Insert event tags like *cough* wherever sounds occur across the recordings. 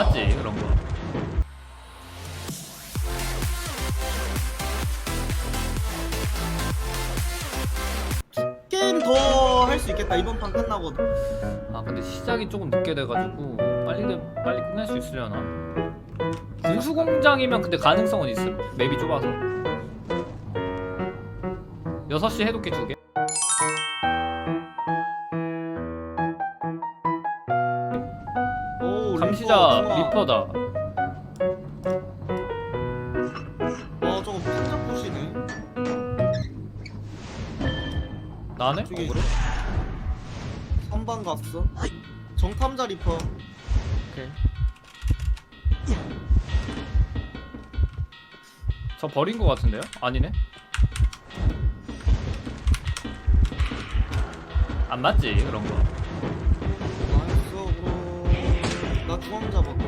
맞지 그런 거. 게임 더 할 수 있겠다 이번 판 끝나고 아 근데 시작이 조금 늦게 돼가지고 빨리 돼- 빨리 끝낼 수 있으려나? 군수 공장이면 근데 가능성은 있음. 맵이 좁아서. 6시 해독기 두 개. 오 감시자 리퍼, 리퍼다. 와 저거 판자 푸시네 나네? 저기 어, 그래? 3방 갔어 정탐자 리퍼 오케이. 저 버린 거 같은데요? 아니네? 안 맞지 그런 거. 중앙 잡았고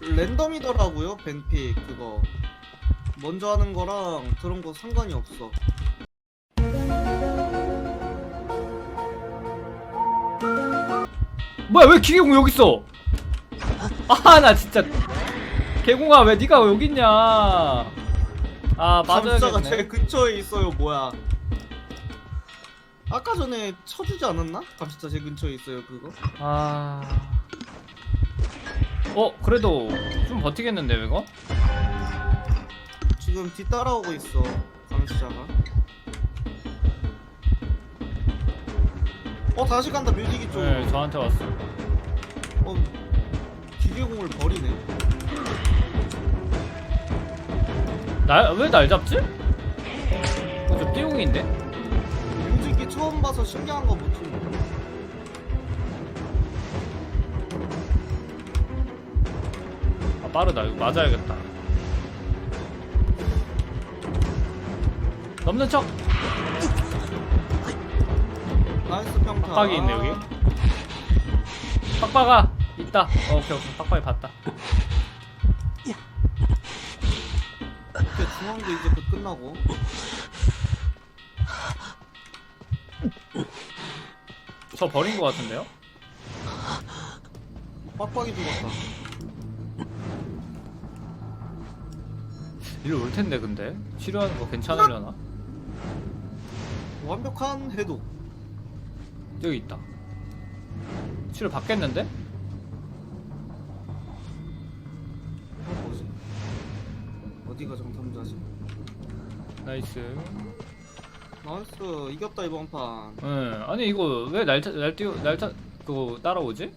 랜덤이더라고요 벤픽 그거 먼저 하는 거랑 그런 거 상관이 없어 뭐야 왜 기계공 여기 있어? 아 나 진짜 개공아 왜 네가 여기 있냐? 아 감사가 맞아야겠네. 제 근처에 있어요 뭐야 아까 전에 쳐주지 않았나? 감시자 제 근처에 있어요 그거 아. 어 그래도 좀 버티겠는데 이거? 지금 뒤따라오고 있어 감시자가 어 다시 간다 뮤직이 쪽으로 네 저한테 왔어. 어 기계공을 버리네 날 왜 날 잡지? 어, 저 띠용인데? 뮤직이 처음 봐서 신기한 거 못지 뭐. 아 빠르다 이거 맞아야겠다. 넘는 척. 나이스 평타 빡빡이 있네 여기. 빡빡아 있다. 어, 오케이 오케이 빡빡이 봤다. 이렇게 중앙도 이제 곧 끝나고 저 버린 거 같은데요? 빡빡이 죽었다 일로 올 텐데 근데 치료하는 거 괜찮으려나? 완벽한 해독 여기 있다. 치료 받겠는데? 어, 뭐지 어디가 정탐자지 나이스. 나이스 이겼다 이번 판 예. 아니 이거 왜 날짜 날뛰어 날짜 그거 따라오지?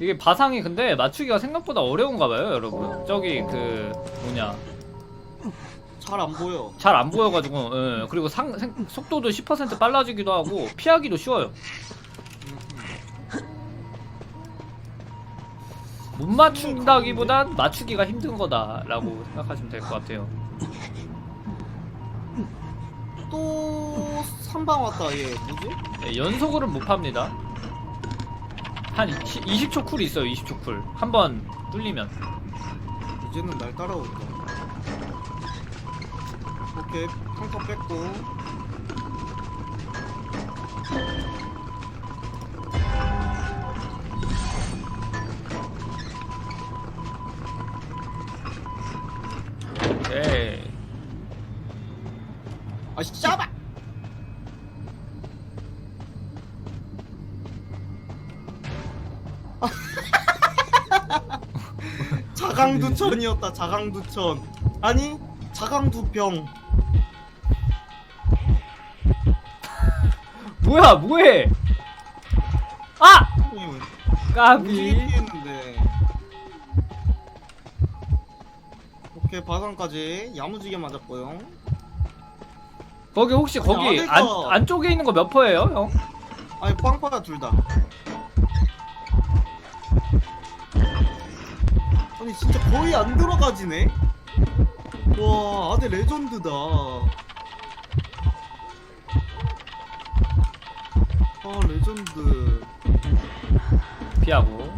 이게 바상이 근데 맞추기가 생각보다 어려운가 봐요, 여러분. 저기 그 뭐냐 잘 안 보여 잘 안 보여가지고 예. 그리고 상, 생- 속도도 10% 빨라지기도 하고 피하기도 쉬워요. 못 맞춘다기보단 맞추기가 힘든 거다라고 생각하시면 될 것 같아요. 또 3방 왔다 얘 뭐지? 네, 연속으로는 못 팝니다. 한 20, 20 초 쿨이 있어요. 20초 쿨. 한 번 뚫리면. 이제는 날 따라오겠다 오케이 평타 뺐고 아 씨발 *laughs* 자강두천이었다 자강두천 아니 자강두병 *laughs* 뭐야, 뭐해? 아! 까비. 피했는데 오케이 바상까지 야무지게 맞았고요 거기 혹시 아니, 거기 안, 안쪽에 있는 거 몇 퍼예요, 형? 아니 빵파야 둘 다 아니 진짜 거의 안 들어가지네 와 아들 레전드다 아 레전드 피하고.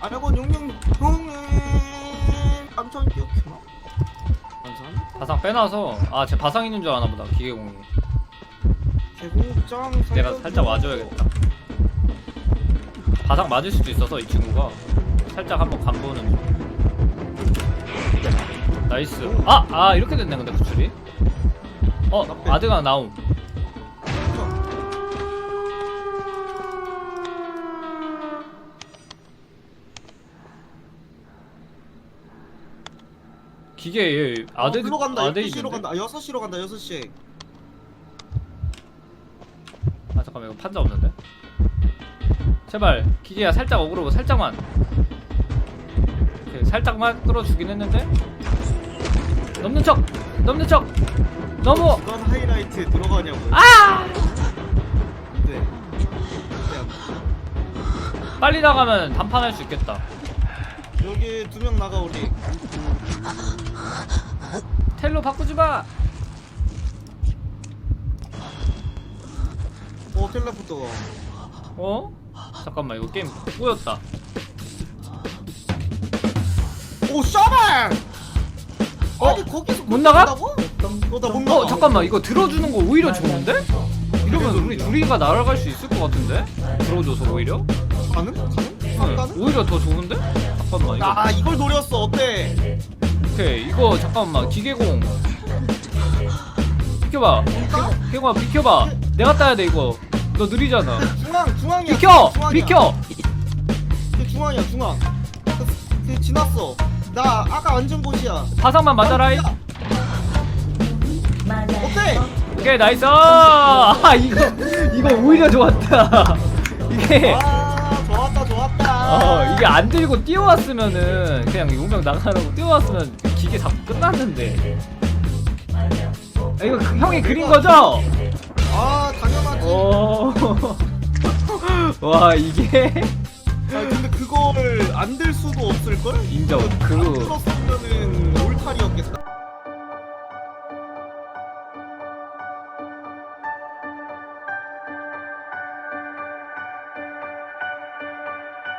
아이고 용용 감천 기억해나 감사합니다 바상 빼놔서 아, 제 바상 있는 줄 아나 보다. 기계공이. 개공장 내가. 살짝 와줘야겠다. 바삭 맞을 수도 있어서 이 친구가 살짝 한번 간보는 중. 나이스. 아, 아 이렇게 됐네 근데 구출이. 어. 아드가 나옴. 기계 얘 어, 글로 간다 아드 12시로 있는데? 간다 아 6시로 간다 6시 아 잠깐만 이거 판자 없는데? 제발 기계야 살짝 어그로고 살짝만 오케이, 살짝만 끌어주긴 했는데 넘는 척! 넘는 척! 너무! 이건 하이라이트에 들어가냐고 아! 네. 네. 빨리 나가면 단판할 수 있겠다 여기 두 명 나가 우리 텔로 바꾸지 마! 어 텔레포터 어? 잠깐만 이거 게임 꼬였다 오 샤발 어? 아니 거기서 못 나가? 어나못 나가 어 잠깐만 이거 들어주는 거 오히려 좋은데? 이러면 우리 둘이가 날아갈 수 있을 것 같은데? 들어줘서 오히려? 가능? 가능? 응, 가능? 오히려 더 좋은데? 잠깐만 이거. 아 이걸 노렸어. 어때? 오케이 이거 잠깐만 기계공. 비켜봐. 기계공아 비켜봐. 내가 따야 돼 이거. 너 느리잖아. 중앙 중앙이야. 비켜! 중앙이야. 비켜! 그 중앙이야 중앙. 그, 그 지났어. 나 아까 앉은 곳이야. 바상만 맞아라. 이 어때? 오케이 나이스! 아 이거 이거 오히려 좋았다. *laughs* 이게 아 어 이게 안 들고 뛰어왔으면은 그냥 용병 나가라고 뛰어왔으면 기계 잡고 끝났는데 아, 이거 그- 형이 그린 거죠? 아 당연하지 어. *laughs* 와 이게 아 근데 그걸 안 될 수도 없을걸? 인정 그 풀었으면은